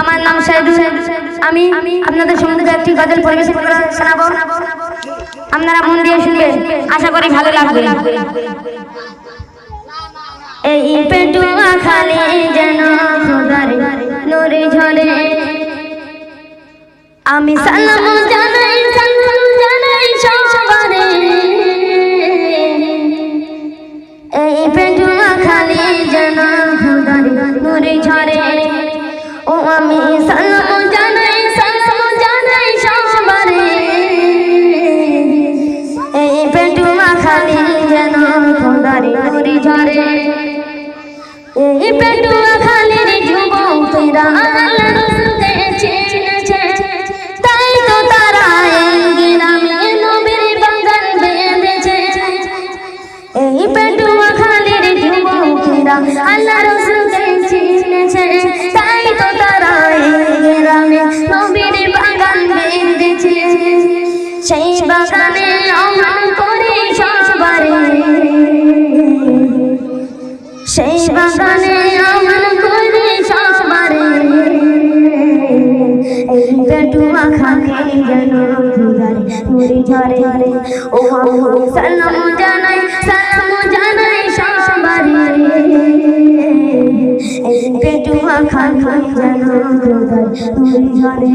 আমার নাম আমি আপনাদের একটি গজল পরিবেশন আপনারা মন দিয়ে শুনবেন। আশা করি ভালো লাগবে। এই পেটুয়া খালি যেন আমি সালাম ও আমি সালাম জানাই সালাম জানাই সবারে এই পেটুয়া খালি যেন খোদার ঝরে। এই পেটুয়া বাগানে অমন করে সবারে সেই বাগানে আমন করে সবারে পেটুয়া খাকে যেন মুড়ি ঝরে। ও সালাম জানাই সালাম জানাই সবারে পেটুয়া খাকে যেন মুড়ি ঝরে।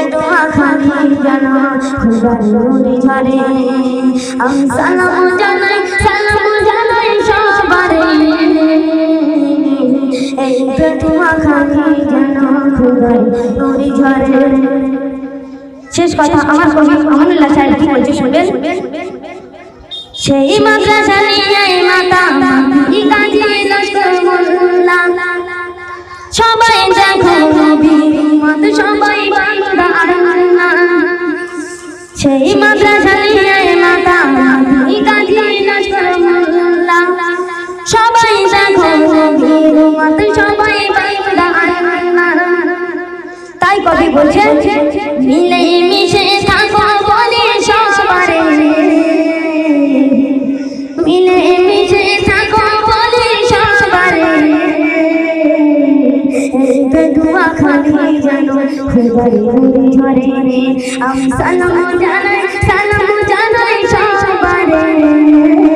এই পেটুয়া খালি যেন খুদার নুরি ঝরে আমি সালাম জানাই সালাম জানাই সবারে এই পেটুয়া খালি যেন খুদার নুরি ঝরে শেষ কথা আমার কবি আমানুল্লাহ সাহেব কি বলছে শুনবেন? সেই মাদ্রাসা নিয়ে মাতা মাতি কাজী সেই মাদ্রাসা নিয়ে মাতা কাজী লস্কর সবাই দেখো মত সবাই তাই কবি বলছে মিলে মিশে পেটুয়া যেন খুদার মুড়ি ঝরে আমি সালাম জানাই সালাম জানাই সবারে।